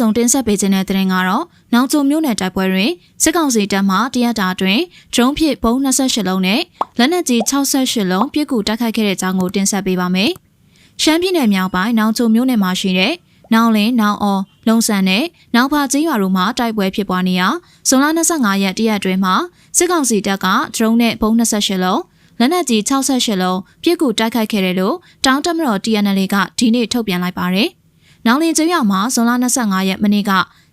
ဆုံးတင်ဆက်ပေးခြင်းတဲ့တဲ့ရင်ကတော့နောင်ချုံမျိုးနယ်တိုက်ပွဲတွင်စစ်ကောင်စီတပ်မှတရက်တာတွင်ဒရုန်းဖြင့်ဘုံ28လုံးနဲ့လက်နက်ကြီး68လုံးပြစ်ကူတိုက်ခိုက်ခဲ့တဲ့အကြောင်းကိုတင်ဆက်ပေးပါမယ်။ရှမ်းပြည်နယ်မြောက်ပိုင်းနောင်ချုံမျိုးနယ်မှာရှိတဲ့နောင်လင်းနောင်အော်လုံဆန်နဲ့နောင်ဖာကျေးရွာတို့မှာတိုက်ပွဲဖြစ်ပွားနေရာဇွန်လ25ရက်တရက်တွင်မှာစစ်ကောင်စီတပ်ကဒရုန်းနဲ့ဘုံ28လုံးလက်နက်ကြီး68လုံးပြစ်ကူတိုက်ခိုက်ခဲ့တယ်လို့တောင်တမတော် TNL ကဒီနေ့ထုတ်ပြန်လိုက်ပါတယ်။ နောင်လင်းကျွော်မှာဇွန်လ25ရက်မနေ့က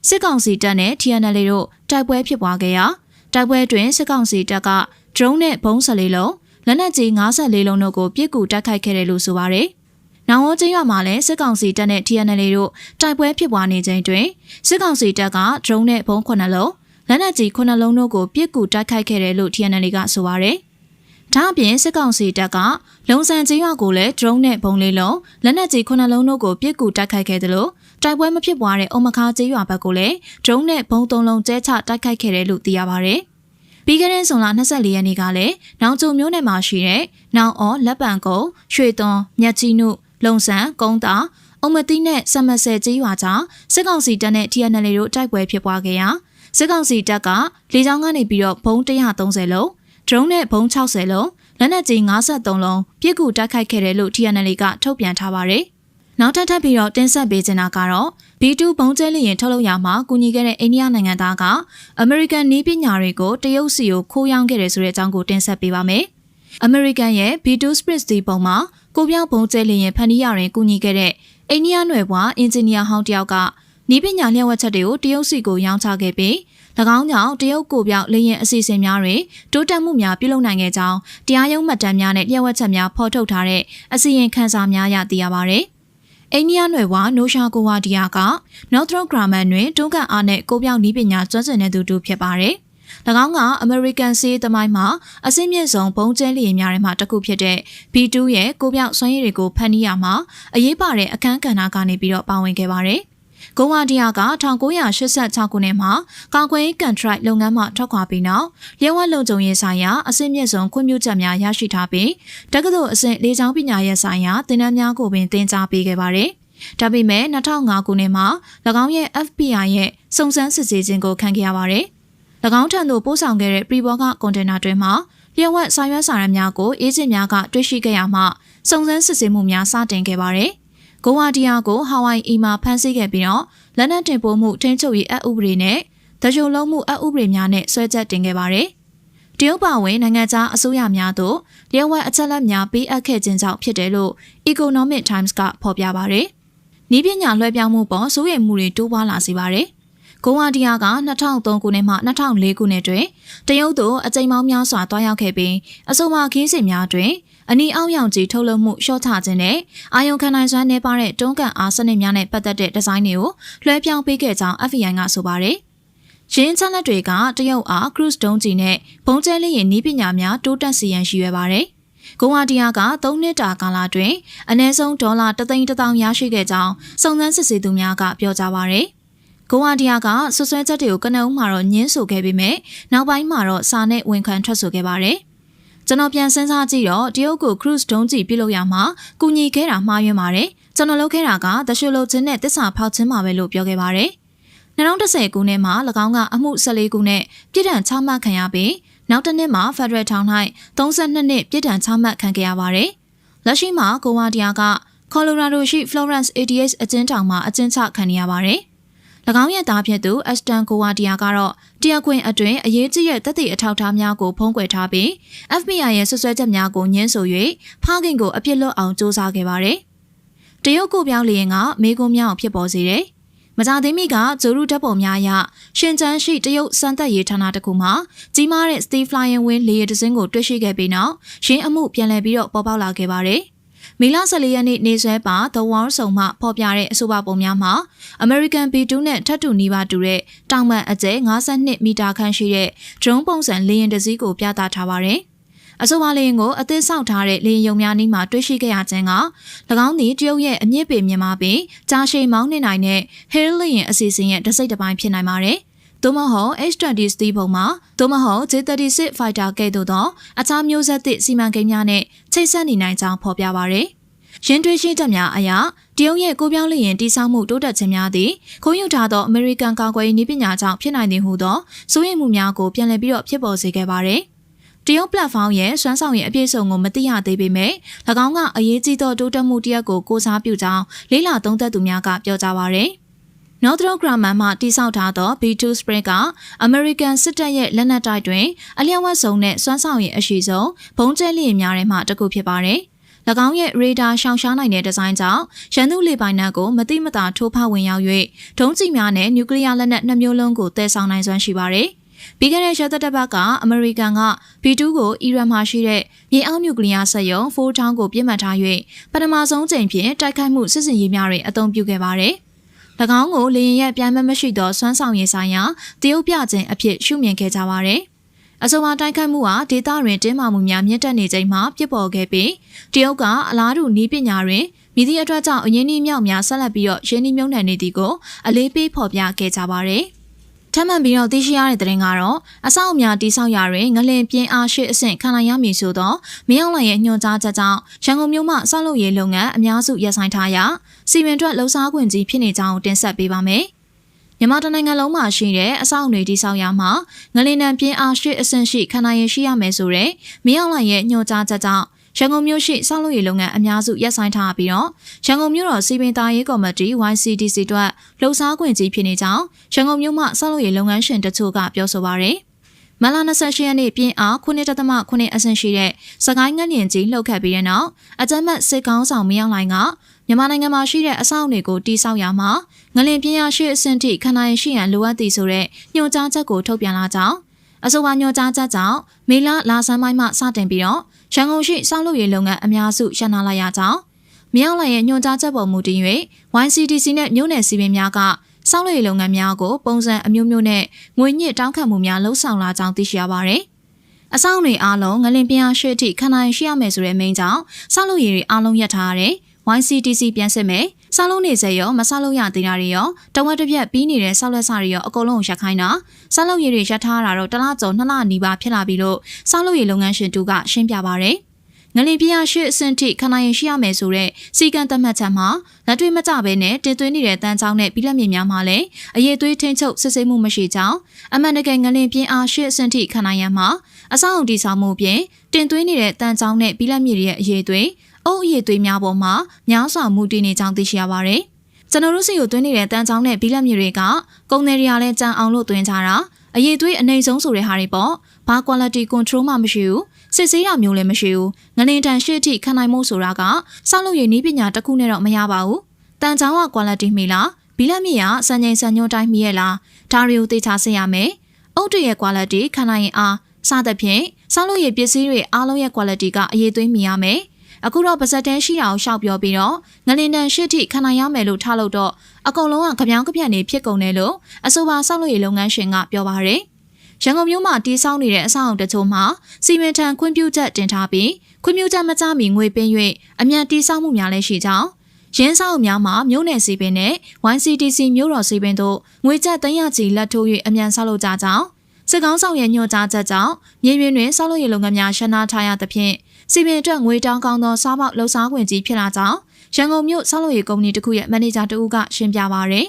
စစ်ကောင်စီတပ်နဲ့ TNL တို့တိုက်ပွဲဖြစ်ပွားခဲ့ရာတိုက်ပွဲတွင်စစ်ကောင်စီတပ်ကဒရုန်းနဲ့ဘုံ14လုံးလက်နက်ကြီး54လုံးတို့ကိုပြစ်ကူတိုက်ခိုက်ခဲ့တယ်လို့ဆိုပါတယ်။နောင်ဝကျင်းရွာမှာလည်းစစ်ကောင်စီတပ်နဲ့ TNL တို့တိုက်ပွဲဖြစ်ပွားနေချိန်တွင်စစ်ကောင်စီတပ်ကဒရုန်းနဲ့ဘုံ9လုံးလက်နက်ကြီး9လုံးတို့ကိုပြစ်ကူတိုက်ခိုက်ခဲ့တယ်လို့ TNL ကဆိုပါတယ်။ ဒါအပြင်စစ်ကောင်စီတပ်ကလုံဆန်ချင်းရွာကိုလည်း drone နဲ့ဘုံလေးလုံးလက်နက်ကြီးခုနှလုံးတို့ကိုပစ်ကူတိုက်ခိုက်ခဲ့တယ်လို့တိုက်ပွဲမဖြစ်ပွားတဲ့အုံမခါချင်းရွာဘက်ကိုလည်း drone နဲ့ဘုံသုံးလုံးကျဲချတိုက်ခိုက်ခဲ့တယ်လို့သိရပါဗျ။ပြီးခဲ့တဲ့ဇွန်လ24ရက်နေ့ကလည်းနောင်ကျုံမျိုးနယ်မှာရှိတဲ့နောင်အော်လက်ပံကုန်းရွှေသွန်းမြက်ကြီးနုလုံဆန်ကုန်းတာအုံမတိနဲ့စမဆယ်ကြီးရွာကြားစစ်ကောင်စီတပ်နဲ့ TNL တို့တိုက်ပွဲဖြစ်ပွားခဲ့ရာစစ်ကောင်စီတပ်ကလေကြောင်းကနေပြီးတော့ဘုံ130လုံး ဒရုန်းနဲ့ဘုံ60လုံးလက်နက်ကြီး53လုံးပြစ်ကူတိုက်ခိုက်ခဲ့တယ်လို့ TNL ကထုတ်ပြန်ထားပါတယ်။နောက်ထပ်ထပ်ပြီးတော့တင်ဆက်ပေးချင်တာကတော့ B2 ဘုံကျဲလျင်ထုတ်လုပ်ရမှာကူညီခဲ့တဲ့အိန္ဒိယနိုင်ငံသားကအမေရိကန်နည်းပညာတွေကိုတရုတ်စီကိုခိုးရောင်းခဲ့တယ်ဆိုတဲ့အကြောင်းကိုတင်ဆက်ပေးပါမယ်။အမေရိကန်ရဲ့ B2 Spritz ဒီပုံမှာကိုပြောင်းဘုံကျဲလျင်ဖန်တီးရရင်ကူညီခဲ့တဲ့အိန္ဒိယနွယ်ဘွားအင်ဂျင်နီယာဟောင်းတယောက်ကနီးပညာလျှက်ဝက်ချက်တွေကိုတရုတ်စီကိုရောင်းချခဲ့ပြီး၎ င်းကြောင့်တရုတ်ကိုပြောက်လေရင်အစီအစဉ်များတွင်တိုးတက်မှုများပြုလုပ်နိုင်ခဲ့ကြောင်းတရားရုံးမှတ်တမ်းများနဲ့လျှက်ဝက်ချက်များဖော်ထုတ်ထားတဲ့အစီရင်ခံစာများရသိရပါဗျ။အိန္ဒိယနယ်ဝနိုရှာကိုဝါဒီယာက Northrop Grumman တွင်တွန်းကန်အားနဲ့ကိုပြောက်နီးပညာကျွမ်းကျင်တဲ့သူတူဖြစ်ပါတယ်။၎င်းကအမေရိကန်စီးသမိုင်းမှာအစင်းမြင့်ဆုံးဘုံကျဲလျင်များထဲမှာတစ်ခုဖြစ်တဲ့ B2 ရဲ့ကိုပြောက်စွမ်းရည်တွေကိုဖန်တီးရမှာအရေးပါတဲ့အခန်းကဏ္ဍကနေပြီးတော့ပါဝင်ခဲ့ပါတယ်။ ဂိုဝါဒီယာက1986ခုနှစ်မှာကာကွယ်ရေးကန်ထရိုက်လုပ်ငန်းမှထွက်ခွာပြီးနောက်ရဲဝတ်လုံခြုံရေးဆိုင်ရာအဆင့်မြင့်ဆုံးခွင့်ပြုချက်များရရှိထားပြီးတက္ကသိုလ်အဆင့်လေးချောင်းပညာရေးဆိုင်ရာသင်တန်းများကိုပင်သင်ကြားပေးခဲ့ပါတယ်။ဒါပေမဲ့2005ခုနှစ်မှာ၎င်းရဲ့ FBI ရဲ့စုံစမ်းစစ်ဆေးခြင်းကိုခံခဲ့ရပါတယ်။၎င်းထံသို့ပို့ဆောင်ခဲ့တဲ့ပရီဘောကကွန်တိန်နာတွင်မှာလျှက်ဝက်ဆိုင်ရွက်စာရမ်းများကိုအေဂျင့်များကတွေ့ရှိခဲ့ရမှစုံစမ်းစစ်ဆေးမှုများစတင်ခဲ့ပါတယ်။ ဂိုဝါဒီယာကိုဟာဝိုင်အီမှာဖမ်းဆီးခဲ့ပြီးတော့လက်နက်တင်ပို့မှုထိန်းချုပ်ရေးအဥပဒေနဲ့တကြုံလုံးမှုအဥပဒေများနဲ့ဆွဲချက်တင်ခဲ့ပါတယ်။တရုတ်ပါဝင်နိုင်ငံခြားအစိုးရများတို့လျှက်ဝက်အချက်လက်များပေးအပ်ခဲ့ခြင်းကြောင့်ဖြစ်တယ်လို့ Economic Times ကဖော်ပြပါတယ်။ဤပညာလွှဲပြောင်းမှုပေါ်စိုးရိမ်မှုတွေတိုးပွားလာစေပါတယ်။ ဂိုဝါဒီယာက2003ခုနှစ်မှ2004ခုနှစ်တွင်တရုတ်သို့အကြိမ်ပေါင်းများစွာတွားရောက်ခဲ့ပြီးအဆိုပါခင်းစဉ်များတွင်အနီအောက်ရောင်ကြီးထုတ်လုပ်မှုရှော့ချခြင်းနဲ့အာယုံခံနိုင်စွမ်းနှဲပါတဲ့တွန်းကန်အားစနစ်များနဲ့ပတ်သက်တဲ့ဒီဇိုင်းတွေကိုလွှဲပြောင်းပေးခဲ့ကြောင်း FBI ကဆိုပါတယ်။ရင်းချက်လက်တွေကတရုတ်အား cruise ဒုံးကြီးနဲ့ဘုံကျဲလေးရင်နီးပညာများတိုးတက်စီရန်ရှိရွယ်ပါတယ်။ဂိုဝါဒီယာက3နှစ်တာကာလအတွင်းအနည်းဆုံးဒေါ်လာ3သိန်း1000ရရှိခဲ့ကြောင်းစုံစမ်းစစ်ဆေးသူများကပြောကြားပါရယ်။ ဂိုဝါဒီယာကဆွဆွဲချက်တွေကိုကနအုံးမှာတော့ညင်းဆိုခဲ့ပေမဲ့နောက်ပိုင်းမှာတော့စာနဲ့ဝန်ခံထွက်ဆိုခဲ့ပါတယ်။ကျွန်တော်ပြန်စဉ်းစားကြည့်တော့တရုတ်ကို cruise ဒုံးကြည့်ပြုလုပ်ရမှာကုညီခဲ့တာမှားယွင်းပါတယ်ကျွန်တော်လုပ်ခဲ့တာကတရှုလုချင်းနဲ့တစ္ဆာဖောက်ချင်းမှာပဲလို့ပြောခဲ့ပါတယ်2010ခုနှစ်မှာ၎င်းကအမှု14ခုနဲ့ပြည်ထန်ချမှတ်ခံရပြီးနောက်တစ်နှစ်မှာ Federal Town ၌32နှစ်ပြည်ထန်ချမှတ်ခံခဲ့ရပါတယ်လက်ရှိမှာကိုဝါဒီယာက Colorado ရှိ Florence ADS အကျဉ်းထောင်မှာအကျဉ်းချခံနေရပါတယ်၎ င်းရဲ့သားဖြစ်သူအစတန်ကိုဝါဒီယာကတော့တရားခွင်အတွင်းအရေးကြီးတဲ့သက်သေအထောက်အထားများကိုဖုံးကွယ်ထားပြီး FBI ရဲ့ဆွဆွဲချက်များကိုညှင်းဆို၍ဖခင်ကိုအပြစ်လွတ်အောင်စ조사ခဲ့ပါတယ်။တရုတ်ကိုပြောင်းလျင်ကမေကွန်းများအောင်ဖြစ်ပေါ်စေတယ်။မကြသေးမီကဂျိုရုဓာတ်ပုံများအရရှင်ကျန်းရှိတရုတ်စံသက်ရေးဌာနတစ်ခုမှာကြီးမားတဲ့ Steve Flyen Win လေယာဉ်တစ်စင်းကိုတွေ့ရှိခဲ့ပြီးနောက်ရင်းအမှုပြန်လည်ပြီးတော့ပေါ်ပေါက်လာခဲ့ပါတယ်။ မေလ14ရက်နေ့နေဆွဲပါ The Wall ဆုံမှဖော်ပြတဲ့အဆိုပါပုံများမှာ American B2 နဲ့ထပ်တူနီးပါးတူတဲ့တောင်ပံအကျယ်52မီတာခန့်ရှိတဲ့ drone ပုံစံလေယာဉ်တစ်စီးကိုပြသထားပါတယ်။အဆိုပါလေယာဉ်ကိုအသစ်ဆောက်ထားတဲ့လေယာဉ်ယုံများနီးမှာတွေ့ရှိခဲ့ရခြင်းက၎င်းသည်တရုတ်ရဲ့အမြင့်ပေမြင့်မားပြီးကြာရှည်မောင်းနေနိုင်တဲ့ Hale လေယာဉ်အစီအစဉ်ရဲ့တစ်စိတ်တစ်ပိုင်းဖြစ်နိုင်ပါတယ်။ သို့မဟုတ် H20 စတီးပုံမှာသို့မဟုတ် J36 Fighter ကဲ့သို့သောအခြားမျိုးဆက်သစ်စီမံကိန်းများနဲ့ချိတ်ဆက်နေနိုင်ကြောင်းဖော်ပြပါရယ်။ရင်းတွေးရှိချက်များအရတတရုတ်ရဲ့ကိုပြောင်းလျင်တိစောက်မှုတိုးတက်ခြင်းများသည်ခုံယူထားသောအမေရိကန်ကာကွယ်ရေးနည်းပညာကြောင့်ဖြစ်နိုင်သည်ဟုသောစိုးရိမ်မှုများကိုပြန်လည်ပြီးတော့ဖြစ်ပေါ်စေခဲ့ပါတယ်။တရုတ် platform ရဲ့စွမ်းဆောင်ရည်အပြည့်စုံကိုမသိရသေးပေမဲ့၎င်းကအရေးကြီးသောတိုးတက်မှုတစ်ရပ်ကိုကိုစားပြုကြောင်းလေးလာသုံးသပ်သူများကပြောကြပါရယ်။ Northrop Grumman မှတိစောက်ထားသော B2 Spring က American စစ်တပ်ရဲ့လက်နက်တိုက်တွင်အလျံဝတ်စုံနဲ့စွမ်းဆောင်ရည်အရှိဆုံးဘုံကျဲလျင်များထဲမှတစ်ခုဖြစ်ပါတယ်။၎င်းရဲ့ရေဒါရှောင်ရှားနိုင်တဲ့ဒီဇိုင်းကြောင့်ရန်သူလေပိုင်နက်ကိုမတိမတာထိုးဖောက်ဝင်ရောက်၍ဒုံးကျည်များနဲ့နျူကလ িয়ার လက်နက်နှစ်မျိုးလုံးကိုတည်ဆောင်နိုင်စွမ်းရှိပါတယ်။ပြီးခဲ့တဲ့ရက်သက်တစ်ပတ်ကအမေရိကန်က B2 ကိုအီရန်မှာရှိတဲ့မြေအောက်နျူကလ িয়ার စက်ရုံ4ချောင်းကိုပြစ်မှတ်ထား၍ပထမဆုံးချိန်ဖြင့်တိုက်ခိုက်မှုစစ်စင်ရေးများတွင်အသုံးပြုခဲ့ပါတယ်။၎ င်းကိုလေရင်ရဲ့ပြန်မမရှိသောစွမ်းဆောင်ရည်ဆိုင်ရာတရုတ်ပြခြင်းအဖြစ်ရှုမြင်ခဲ့ကြပါသည်။အဆိုပါတိုက်ခိုက်မှုဟာဒေသတွင်တင်းမာမှုများမြင့်တက်နေချိန်မှာဖြစ်ပေါ်ခဲ့ပြီးတရုတ်ကအလားတူနည်းပညာတွင်မိသည့်အတွက်ကြောင့်အရင်းနှီးမြောက်များဆက်လက်ပြီးတော့ရင်းနှီးမြှုပ်နှံနေသည်ကိုအလေးပေးဖော်ပြခဲ့ကြပါသည် ထပ်မံပြီးတော့သိရှိရတဲ့သတင်းကတော့အဆောက်အများတိဆောက်ရာတွင်ငလင်ပြင်းအားရှိအဆင့်ခံနိုင်ရမည်ဆိုသောမင်းအောင်လှိုင်ရဲ့ညွှန်ကြားချက်ကြောင့်ရန်ကုန်မြို့မှဆောက်လုပ်ရေးလုပ်ငန်းအများစုရပ်ဆိုင်းထားရာစီမံအတွက်လှုပ်ရှားခွင့်ကြီးဖြစ်နေကြောင်းတင်ဆက်ပေးပါမယ်။မြန်မာတနိုင်ငံလုံးမှာရှိတဲ့အဆောက်အဦတွေတိစောက်ရမှာငလင်နံပြင်းအားရှိအဆင့်ရှိခန္ဓာရည်ရှိရမယ်ဆိုတဲ့မင်းအောင်လှိုင်ရဲ့ညွှန်ကြားချက်ကြောင့် ရန်ကုန်မြို့ရှိဆောက်လုပ်ရေးလုပ်ငန်းအများစုရပ်ဆိုင်းထားပြီးတော့ရန်ကုန်မြို့တော်စီပင်သားရေးကော်မတီ YCDC တို့လှုပ်ရှားခွင့်ကြီးဖြစ်နေကြောင်းရန်ကုန်မြို့မှဆောက်လုပ်ရေးလုပ်ငန်းရှင်တချို့ကပြောဆိုပါရယ်မလာ28ရက်နေ့ပြင်အား9.9အဆင့်ရှိတဲ့စကိုင်းငန်းညင်ကြီးလှုပ်ခတ်ပြီးတဲ့နောက်အကြမ်းမဲ့စစ်ကောင်းဆောင်မရောက်လိုင်ကမြန်မာနိုင်ငံမှာရှိတဲ့အဆောက်အဦတွေကိုတိစောက်ရမှာငလင်ပြင်းရရှိအဆင့်ထိခန္ဓာရင်ရှိရန်လိုအပ်သည်ဆိုတဲ့ညွှန်ကြားချက်ကိုထုတ်ပြန်လာကြောင်း အဆိုပါညွှန်ကြားချက်ကြောင့်မေလလာဆန်းပိုင်းမှစတင်ပြီးတော့ရန်ကုန်ရှိစောက်လုပ်ရေးလုပ်ငန်းအများစုရှင်းနာလိုက်ရကြောင်းမြောက်လိုက်ရဲ့ညွှန်ကြားချက်ပေါ်မူတည်၍ YCDC နဲ့မြို့နယ်စီပင်များကစောက်လုပ်ရေးလုပ်ငန်းများကိုပုံစံအမျိုးမျိုးနဲ့ငွေညစ်တောင်းခံမှုများလှုံ့ဆော်လာကြောင်းသိရှိရပါတယ်။အဆောင်တွေအားလုံးငလင်ပြင်းအားရှိသည့်ခန္ဓာရင်ရှိရမယ်ဆိုတဲ့မိန့်ကြောင့်စောက်လုပ်ရေးတွေအားလုံးရပ်ထားရတယ်။ YCTC ပြန်စစ်မယ်။စားလုံးနေစေရောမစားလို့ရသေးတာတွေရောတဝက်တစ်ပြက်ပြီးနေတဲ့ဆောက်လက်စတွေရောအကုန်လုံးရက်ခိုင်းတာစားလို့ရည်တွေရက်ထားတာတော့တစ်လကျော်နှစ်လနီးပါးဖြစ်လာပြီလို့စားလို့ရည်လုပ်ငန်းရှင်တူကရှင်းပြပါရယ်ငလင်ပြရရှိအဆင့်ထိခန္ဓာရင်ရှိရမယ်ဆိုတဲ့စီကံသတ်မှတ်ချက်မှာလက်တွေ့မကျဘဲနဲ့တင်သွင်းနေတဲ့တန်းချောင်းနဲ့ပြီးလက်မြင်များမှာလည်းအရေးသွေးထိန်ချုပ်စစ်ဆေးမှုမရှိကြောင်းအမှန်တကယ်ငလင်ပြင်းအားရှိအဆင့်ထိခန္ဓာရံမှာ အဆောက်အုံတည်ဆောင်မှုပြင်တင်သွင်းနေတဲ့တန်းချောင်းနဲ့ပြီးလက်မြင်ရဲ့အရေးသွေးအုပ်အည်သွေးများပေါ်မှာများစွာမူတည်နေကြောင်းသိရှိရပါတယ်။ကျွန်တော်တို့စီကိုသွင်းနေတဲ့တန်းချောင်းနဲ့ဘီလက်မြေတွေကကုန်တယ်တွေကလည်းကြံအောင်လို့သွင်းကြတာအည်သွေးအနေဆုံးဆိုတဲ့ဟာတွေပေါ့။ဘာ quality control မှမရှိဘူး။စစ်ဆေးတာမျိုးလည်းမရှိဘူး။ငလင်တန်ရှိအထိခံနိုင်မှုဆိုတာကစောက်လို့ရည်နည်းပညာတစ်ခုနဲ့တော့မရပါဘူး။တန်ချောင်းက quality မီလား။ဘီလက်မြေကစံချိန်စံညွှန်းတိုင်းမီရဲ့လား။ဒါတွေကိုသိချစေရမယ်။အုတ်တရဲ့ quality ခံနိုင်ရင်အား စသဖြင့်စောက်လို့ရည်ပစ္စည်းတွေအားလုံးရဲ့ quality ကအရေးသွေးမီရမယ်။အခုတော့ပါဇက်တန်းရှိတာကိုရှောက်ပြောပြီးတော့ငလင်တန်ရှစ်ထိခံနိုင်ရမယ်လို့ထားလို့တော့အကုန်လုံးကကြပြောင်းကြပြန့်နေဖြစ်ကုန်တယ်လို့အဆိုပါဆောက်လုပ်ရေးလုပ်ငန်းရှင်ကပြောပါရယ်ရန်ကုန်မြို့မှာတီးဆောက်နေတဲ့အဆောက်အုံတချို့မှာစီမံထံခွင့်ပြုချက်တင်ထားပြီးခွင့်ပြုချက်မကြမီငွေပေး၍အမြန်တီးဆောက်မှုများလည်းရှိကြောင်းရင်းဆောင်များမှာမြို့နယ်စီပင်နဲ့ YCTC မြို့တော်စီပင်တို့ငွေကျပ်300ချီလက်ထိုး၍အမြန်ဆောက်လုပ်ကြကြောင်း စစ်ကောင်းဆောင်ရဲ့ညွှန်ကြားချက်ကြောင့်မြေပြင်တွင်ဆောက်လုပ်ရေးလုပ်ငန်းများရှင်းနာထားရသဖြင့်စီမံအတွက်ငွေတောင်းကောင်းသောစားပေါက်လှုပ်ရှားခွင့်ကြီးဖြစ်လာကြောင်းရန်ကုန်မြို့ဆောက်လုပ်ရေးကုမ္ပဏီတစ်ခုရဲ့မန်နေဂျာတဦးကရှင်းပြပါရယ်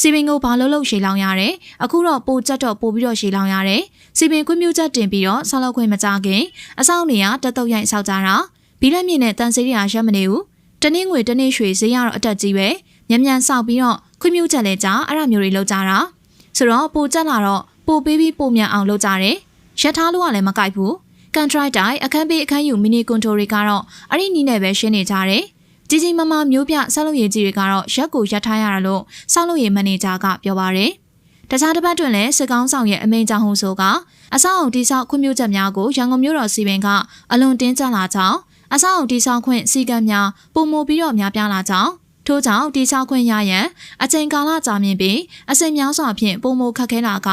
စီပင်ကိုဘာလို့လို့ရှေးလောင်ရတယ်အခုတော့ပိုချက်တော့ပို့ပြီးတော့ရှေးလောင်ရတယ်စီပင်ခွင့်ပြုချက်တင်ပြီးတော့ဆောက်လုပ်ခွင့်မကြခင်အဆောင်နေရတက်တုတ်ရိုက်ဆောက်ကြတာဘီလက်မြင့်နဲ့တန်စေးရရက်မနေဘူးတနည်းငွေတနည်းရွှေဈေးရတော့အတက်ကြီးပဲမြန်မြန်ဆောက်ပြီးတော့ခွင့်ပြုချက်လဲကြအဲ့ဒါမျိုးတွေလုပ်ကြတာဆိုတော့ပိုချက်လာတော့ ပိုပေးပြီးပိုမြန်အောင်လုပ်ကြတယ်ရက်ထားလို့ကလည်းမကြိုက်ဘူးကန်ထရိုက်တိုင်းအခန်းပေးအခန်းယူမီနီကွန်တိုတွေကတော့အဲ့ဒီနီးနဲ့ပဲရှင်းနေကြတယ်။ကြီးကြီးမားမားမျိုးပြဆောက်လုပ်ရေးကြီးတွေကတော့ရက်ကိုရက်ထားရတာလို့ဆောက်လုပ်ရေးမန်နေဂျာကပြောပါရယ်။တခြားတစ်ပတ်တွင်လည်းစစ်ကောင်းဆောင်ရဲ့အမိန့်ကြောင့်ဟုဆိုကအဆောက်အုံတိဆောက်ခွင့်ပြုချက်များကိုရန်ကုန်မြို့တော်စီပင်ကအလွန်တင်းကျပ်လာကြောင်းအဆောက်အုံတိဆောက်ခွင့်စီကံများပုံမူပြီးတော့များပြားလာကြောင်းထို့ကြောင့်တိဆောက်ခွင့်ရရန်အချိန်ကာလကြာမြင့်ပြီးအစဉ်များစွာဖြင့်ပုံမခက်ခဲလာက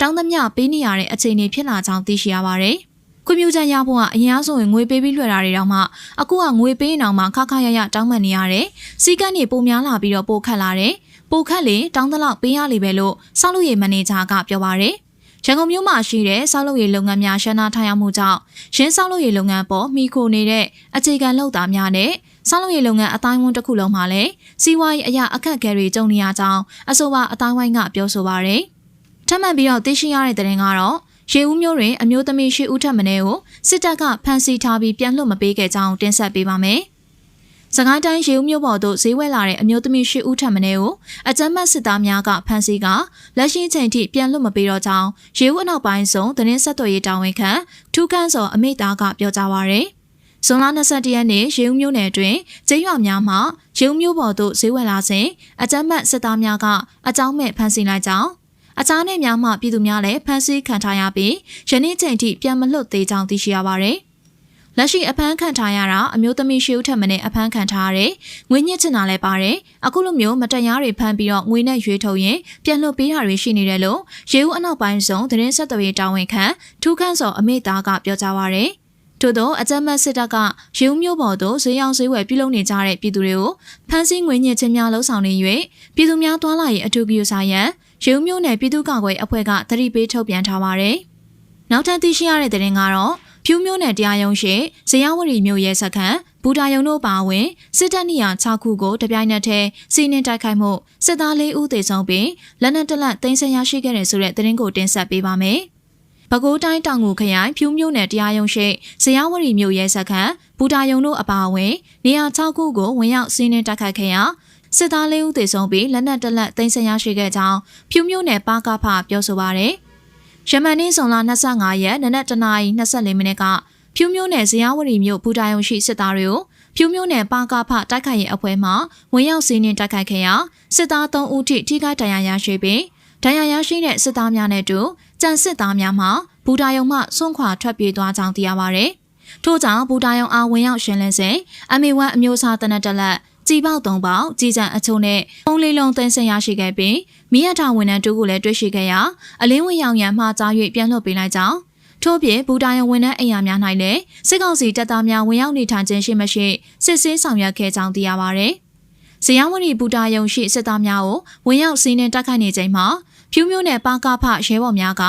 တောင်းသမျှပေးနေရတဲ့အခြေအနေဖြစ်လာကြောင်းသိရှိရပါတယ်။ခွင့်ပြုချက်ရဖို့ကအရင်အဆိုရင်ငွေပေးပြီးလွှဲတာတွေတောင်မှအခုကငွေပေးရင်တောင်မှခါခါရရတောင်းပန်နေရတယ်။စီကန်းတွေပိုများလာပြီးတော့ပိုခတ်လာတယ်။ပိုခတ်လေတောင်းသလောက်ပေးရလေပဲလို့ဆောက်လို့ရမန်နေဂျာကပြောပါရယ်။ရန်ကုန်မြို့မှာရှိတဲ့ဆောက်လုပ်ရေးလုပ်ငန်းများရှင်းနာထားရမှုကြောင့်ရင်းဆောက်လုပ်ရေးလုပ်ငန်းပေါ်မိခိုနေတဲ့အခြေခံလုပ်သားများနဲ့ဆောက်လုပ်ရေးလုပ်ငန်းအတိုင်းအဝန်တစ်ခုလုံးမှာလည်းစီးပွားရေးအရာအခက်အခဲတွေကြုံနေရကြောင်းအဆိုပါအတိုင်းဝိုင်းကပြောဆိုပါရယ်။ ထပ်မံပြီးတော့သိရှိရတဲ့သတင်းကတော့ရေဦးမျိုးတွင်အမျိုးသမီးရှိဦးထက်မင်းကိုစစ်တပ်ကဖမ်းဆီးထားပြီးပြန်လွှတ်မပေးခဲ့ကြောင်းတင်ဆက်ပေးပါမယ်။စကိုင်းတိုင်းရေဦးမြို့ပေါ်သို့ဈေးဝယ်လာတဲ့အမျိုးသမီးရှိဦးထက်မင်းကိုအကြမ်းဖက်စစ်သားများကဖမ်းဆီးကလက်ရှိချိန်ထိပြန်လွှတ်မပေးတော့ကြောင်းရေဦးအနောက်ပိုင်းဆုံးသတင်းဆက်သွယ်ရေးတာဝန်ခံထူးခန်းစော်အမိသားကပြောကြားပါရယ်။ဇွန်လ22ရက်နေ့ရေဦးမြို့နယ်အတွင်းကျင်းရွာများမှာရေဦးမြို့ပေါ်သို့ဈေးဝယ်လာစဉ်အကြမ်းဖက်စစ်သားများကအကြောင်းမဲ့ဖမ်းဆီးလိုက်ကြောင်း အခြားနယ်များမှပြည်သူများလည်းဖမ်းဆီးခံထားရပြီးယနေ့ချိန်ထိပြန်မလွတ်သေးကြောင်းသိရှိရပါတယ်။လက်ရှိအဖမ်းခံထားရတာအမျိုးသမီးရှိဦးထက်မနဲ့အဖမ်းခံထားရတဲ့ငွေညစ်ချင်တာလည်းပါတယ်။အခုလိုမျိုးမတရားတွေဖမ်းပြီးတော့ငွေနဲ့ရွေးထုတ်ရင်ပြန်လွတ်ပေးတာတွေရှိနေတယ်လို့ရေဦးအနောက်ပိုင်းဆုံးသတင်းဆက်သွယ်ရေးတာဝန်ခံထူးခန့်စော်အမေသားကပြောကြားပါရယ်။ထို့သောအကြမ်းမဲ့စစ်တပ်ကရေဦးမျိုးပေါ်သို့ဈေးရောင်းဈေးဝယ်ပြုလုပ်နေကြတဲ့ပြည်သူတွေကိုဖမ်းဆီးငွေညစ်ခြင်းများလှုံ့ဆော်နေ၍ပြည်သူများတွာလာရေးအထူးပြုဆိုင်ရန် ရုံမျိုးနယ်ပြည်သူ့ကာကွယ်အဖွဲ့ကသတိပေးထုတ်ပြန်ထားပါတယ်။နောက်ထပ်သိရှိရတဲ့သတင်းကတော့ဖြူးမျိုးနယ်တရားရုံးရှိဇယဝရီမျိုးရဲစခန်းဘူတာယုံတို့ပါဝင်စစ်တပ်နေရာ6ခုကိုတပြိုင်နက်တည်းစီးနှင်းတိုက်ခိုက်မှုစစ်သား၄ဦးသေဆုံးပြီးလက်နက်တလက်သိမ်းဆည်းရရှိခဲ့တဲ့ဆိုတဲ့သတင်းကိုတင်ဆက်ပေးပါမယ်။ပဲခူးတိုင်းတောင်ငူခရိုင်ဖြူးမျိုးနယ်တရားရုံးရှိဇယဝရီမျိုးရဲစခန်းဘူတာယုံတို့အပါအဝင်နေရာ6ခုကိုဝင်ရောက်စီးနှင်းတိုက်ခိုက်ခဲ့ရာ စစ်သားလေးဦးသေဆုံးပြီးလက်နက်တလက်သိမ်းဆည်းရရှိခဲ့ကြောင်းဖြူမျိုးနယ်ပါကဖပြောဆိုပါရယ်။ယမန်နေ့ဇွန်လ25ရက်နနက်တနာရီ24မိနစ်ကဖြူမျိုးနယ်ဇယဝရီမြို့ဘူတာယုံရှိစစ်သားတွေကိုဖြူမျိုးနယ်ပါကဖတိုက်ခိုက်ရေးအဖွဲ့မှဝင်ရောက်စီးနှင်းတိုက်ခိုက်ခဲ့ရာစစ်သား3ဦးထိထိခိုက်ဒဏ်ရာရရှိပြီးဒဏ်ရာရရှိတဲ့စစ်သားများနဲ့တူကြံစစ်သားများမှဘူတာယုံမှစွန့်ခွာထွက်ပြေးသွားကြောင်းသိရပါဗျ။ထို့ကြောင့်ဘူတာယုံအားဝင်ရောက်ရှင်လင်းစဉ်အမေဝမ်အမျိုးအစားတနက်တလက် ကြည်ပေါက်သုံးပေါက်ကြည်ကြံအချို့နဲ့ပုံလေးလုံးသိမ်းဆည်းရရှိခဲ့ပြီးမိရထဝန်ထမ်းတို့ကိုလည်းတွေ့ရှိခဲ့ရာအလင်းဝင်ရောင်ရံမှားကြား၍ပြန်လွှတ်ပေးလိုက်ကြောင်းထို့ပြင်ဘူတာယုံဝန်ထမ်းအိမ်ယာများ၌လည်းစစ်ကောင်စီတပ်သားများဝင်ရောက်နေထိုင်ခြင်းရှိမရှိစစ်ဆေးဆောင်ရွက်ခဲ့ကြောင်းသိရပါဗျ။ဇယဝရီဘူတာယုံရှိစစ်သားများကိုဝင်ရောက်စီးနှင်တိုက်ခိုက်နေချိန်မှာဖြူးမျိုးနယ်ပါကဖရဲဘော်များက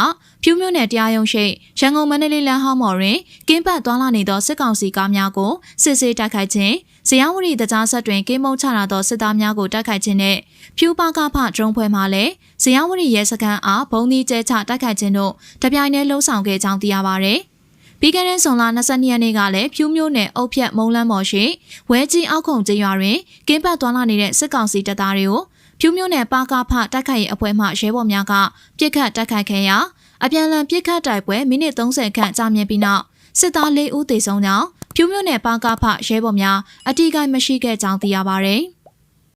ဖြူးမျိုးနယ်တရားရုံးရှိရန်ကုန်မန္တလေးလမ်းဟောင်းမော်တွင်ကင်းပတ်သွားလာနေသောစစ်ကောင်စီကားများကိုစစ်ဆေးတိုက်ခိုက်ခြင်း ဇယဝရီတကြားဆက်တွင်ကင်းမုံချလာသောစစ်သားများကိုတိုက်ခိုက်ခြင်းနဲ့ဖြူးပါကဖဒရုန်းဖွဲမှလည်းဇယဝရီရဲစခန်းအားဘုံဒီကျဲချတိုက်ခိုက်ခြင်းတို့တပြိုင်တည်းလှုံ့ဆော်ခဲ့ကြောင်းသိရပါဗျ။ပြီးခဲ့တဲ့ဇွန်လ22ရက်နေ့ကလည်းဖြူးမျိုးနယ်အုတ်ဖြတ်မုံလန်းမော်ရှိဝဲကြီးအောက်ခုံကျေးရွာတွင်ကင်းပတ်သွားလာနေတဲ့စစ်ကောင်စီတပ်သားတွေကိုဖြူးမျိုးနယ်ပါကဖတိုက်ခိုက်ရေးအဖွဲ့မှရဲဘော်များကပြစ်ခတ်တိုက်ခိုက်ခဲ့ရာအပြန်အလှန်ပြစ်ခတ်တိုက်ပွဲမိနစ်30ခန့်ကြာမြင့်ပြီးနောက်စစ်သား၄ဦးသေဆုံးကြောင်း ဖြူးမျိုးနယ်ပါကဖရဲဘော်များအတီးကိုင်းမရှိခဲ့ကြောင်းသိရပါဗျ။